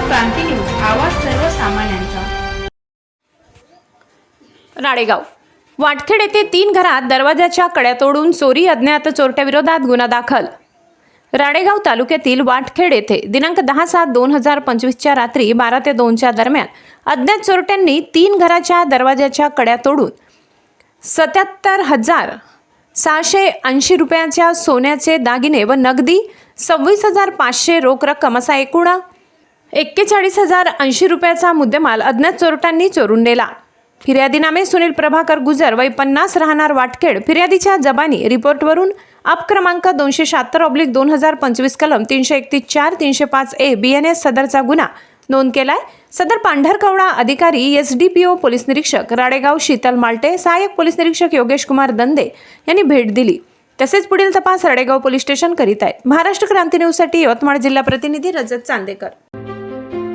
क्रांती news आवाज सर्वसामान्यांचा. राळेगाव वाटखेड येथे तीन घरात दरवाजाच्या कड्या तोडून चोरी अज्ञात चोरट्याविरोधात गुन्हा दाखल. राळेगाव तालुक्यातील वाटखेड येथे दिनांक दहा सात दोन हजार पंचवीसच्या रात्री बारा ते दोनच्या दरम्यान अज्ञात चोरट्यांनी तीन घराच्या दरवाजाच्या कड्या तोडून सत्याहत्तर हजार सहाशे ऐंशी रुपयाच्या सोन्याचे दागिने व नगदी सव्वीस हजार पाचशे रोख रक्कम असा एकूण एक्केचाळीस हजार ऐंशी रुपयाचा मुद्देमाल अज्ञात चोरट्यांनी चोरून नेला. फिर्यादीनामे सुनील प्रभाकर गुजर वय पन्नास राहणार वाटखेड. फिर्यादीच्या जबानी रिपोर्टवरून अप क्रमांक दोनशे शहात्तर ऑब्लिक दोन हजार पंचवीस कलम तीनशे एकतीस चार तीनशे पाच ए बी एन एस सदरचा गुन्हा नोंद केलाय. सदर पांढरकवडा अधिकारी S D P O police निरीक्षक राडेगाव शीतल मालटे सहाय्यक पोलीस निरीक्षक योगेश कुमार दंदे यांनी भेट दिली. तसेच पुढील तपास राडेगाव पोलीस स्टेशन करीत आहेत. महाराष्ट्र क्रांती न्यूजसाठी यवतमाळ जिल्हा प्रतिनिधी रजत चांदेकर.